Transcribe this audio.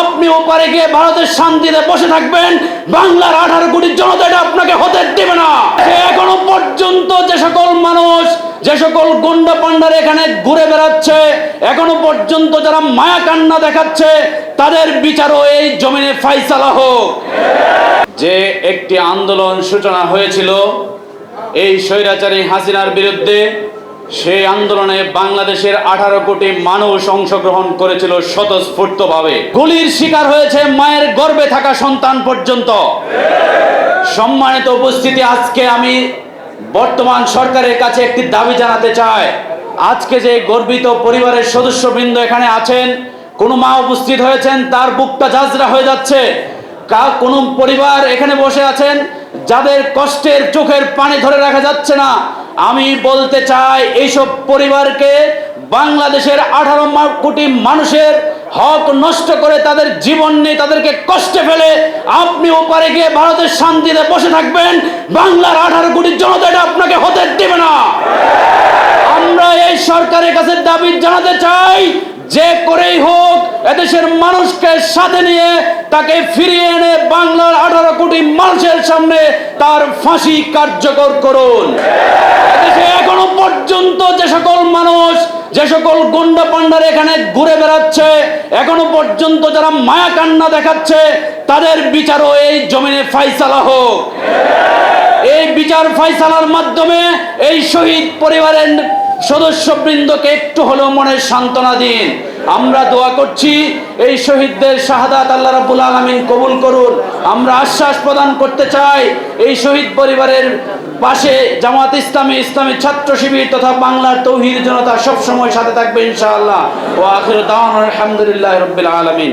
আপনি ওপারে গিয়ে ভারতের শান্তিতে বসে থাকবেন, বাংলার আঠারো কোটি জনতা এটা আপনাকে হতে দেবে না। এখনও পর্যন্ত যে সকল মানুষ, যে সকল গুন্ডা পান্ডার এখানে ঘুরে বেড়াচ্ছে, এখনও পর্যন্ত যারা মায়া কান্না দেখাচ্ছে, তাদের বিচারও এই জমিনে ফাইসালা হোক। যে একটি আন্দোলন সূচনা হয়েছিল, এই স্বৈরাচারী হাসিনার বিরুদ্ধে সেই আন্দোলনে বাংলাদেশের আঠারো কোটি মানুষ অংশগ্রহণ করেছিল স্বতঃস্ফূর্তভাবে। গুলির শিকার হয়েছে মায়ের গর্বে থাকা সন্তান পর্যন্ত। সম্মানিত উপস্থিতি, আজকে আমি বর্তমান সরকারের কাছে একটি দাবি জানাতে চাই। আজকে যে গর্বিত পরিবারের সদস্যবৃন্দ এখানে আছেন, কোনো মা উপস্থিত হয়েছেন, তার বুকটা ঝাঁঝরা হয়ে যাচ্ছে। কা, কোন পরিবার এখানে বসে আছেন, যাদের কষ্টের চোখের পানি ধরে রাখা যাচ্ছে না। আমি বলতে চাই, এইসব পরিবারকে বাংলাদেশের আঠারো কোটি মানুষের হক নষ্ট করে তাদের জীবন নিয়ে তাদেরকে কষ্টে ফেলে আপনি ওপারে গিয়ে ভারতের শান্তিতে বসে থাকবেন, বাংলার আঠারো কোটি জনতা এটা আপনাকে হতে দেবে না। আমরা এই সরকারের কাছে দাবি জানাতে চাই যে করেই হোক, এদেশের মানুষকে সাথে নিয়ে তাকে ফিরিয়ে এনে বাংলার আঠারো কোটি মানুষের সামনে তার ফাঁসি কার্যকর করুন। এদেশে এখনও পর্যন্ত যে সকল মানুষ, যে সকল গুন্ডা পান্ডার এখানে ঘুরে বেড়াচ্ছে, এখনও পর্যন্ত যারা মায়া কান্না দেখাচ্ছে, তাদের বিচারও এই জমিনে ফাইসালা হোক। এই বিচার ফাইসালার মাধ্যমে এই শহীদ পরিবারের সদস্যবৃন্দকে একটু হলেও মনে সান্ত্বনা দিন। আমরা দোয়া করছি, এই শহীদদের শাহাদাত আল্লাহ রাব্বুল আলামিন কবুল করুন। আমরা আশ্বাস প্রদান করতে চাই, এই শহীদ পরিবারের পাশে জামাত ইসলামী ইসলামী ছাত্র শিবির তথা বাংলার তৌহিদ জনতা সবসময় সাথে থাকবে ইনশাআল্লাহ। ও আখির দাওয়ান আলহামদুলিল্লাহ রব্বিল আলামিন।